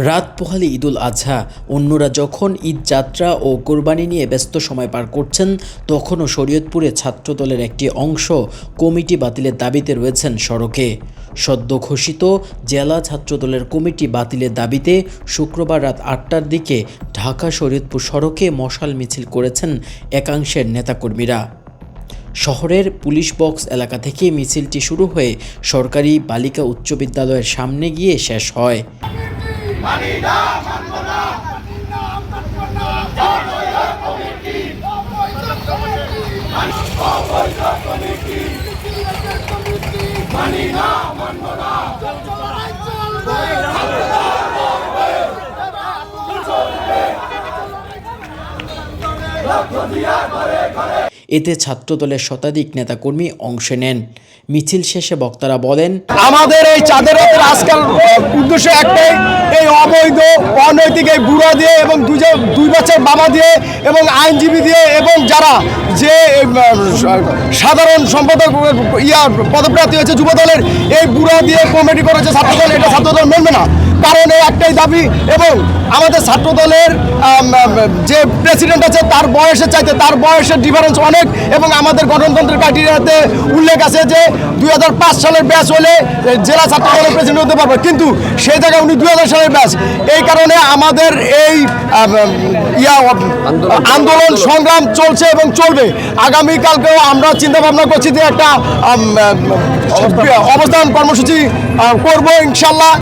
রাত পোহালি ঈদুল আজহা অন্যরা যখন ঈদ যাত্রা ও কোরবানি নিয়ে ব্যস্ত সময় পার করছেন, তখনও শরীয়তপুরে ছাত্রদলের একটি অংশ কমিটি বাতিলের দাবিতে রয়েছেন সড়কে। সদ্য ঘোষিত জেলা ছাত্রদলের কমিটি বাতিলের দাবিতে শুক্রবার রাত আটটার দিকে ঢাকা শরীয়তপুর সড়কে মশাল মিছিল করেছেন একাংশের নেতাকর্মীরা। শহরের পুলিশ বক্স এলাকা থেকে মিছিলটি শুরু হয়ে সরকারি বালিকা উচ্চ বিদ্যালয়ের সামনে গিয়ে শেষ হয়। এতে ছাত্রদলের শতাধিক নেতাকর্মী অংশ নেন। মিছিল শেষে বক্তারা বলেন, আমাদের এই চাঁদের রাতের আজকাল উদ্দেশ্য একটাই, এই অবৈধ, অনৈতিক এই বুড়া দিয়ে এবং দুই বছর বাবা দিয়ে এবং আইনজীবী দিয়ে এবং যারা যে সাধারণ সম্পাদক ইয়া পদপ্রার্থী হয়েছে যুবদলের, এই বুড়া দিয়ে কমিটি করেছে ছাত্রদল, এটা ছাত্রদল মেনবে না। কারণ এই একটাই দাবি, এবং আমাদের ছাত্রদলের যে প্রেসিডেন্ট আছে, তার বয়সের চাইতে তার বয়সের ডিফারেন্স অনেক, এবং আমাদের গঠনতন্ত্রের ক্রাইটেরিয়াতে উল্লেখ আছে যে দু হাজার পাঁচ সালের ব্যাচ হলে জেলা ছাত্র দলের প্রেসিডেন্ট হতে পারবে। কিন্তু সেই জায়গায় উনি দু হাজার সালের ব্যাচ এই কারণে আমাদের এই ইয়া আন্দোলন সংগ্রাম চলছে এবং চলবে। আগামীকালকেও আমরা চিন্তা ভাবনা করছি যে একটা অবস্থান কর্মসূচি করব ইনশাল্লাহ।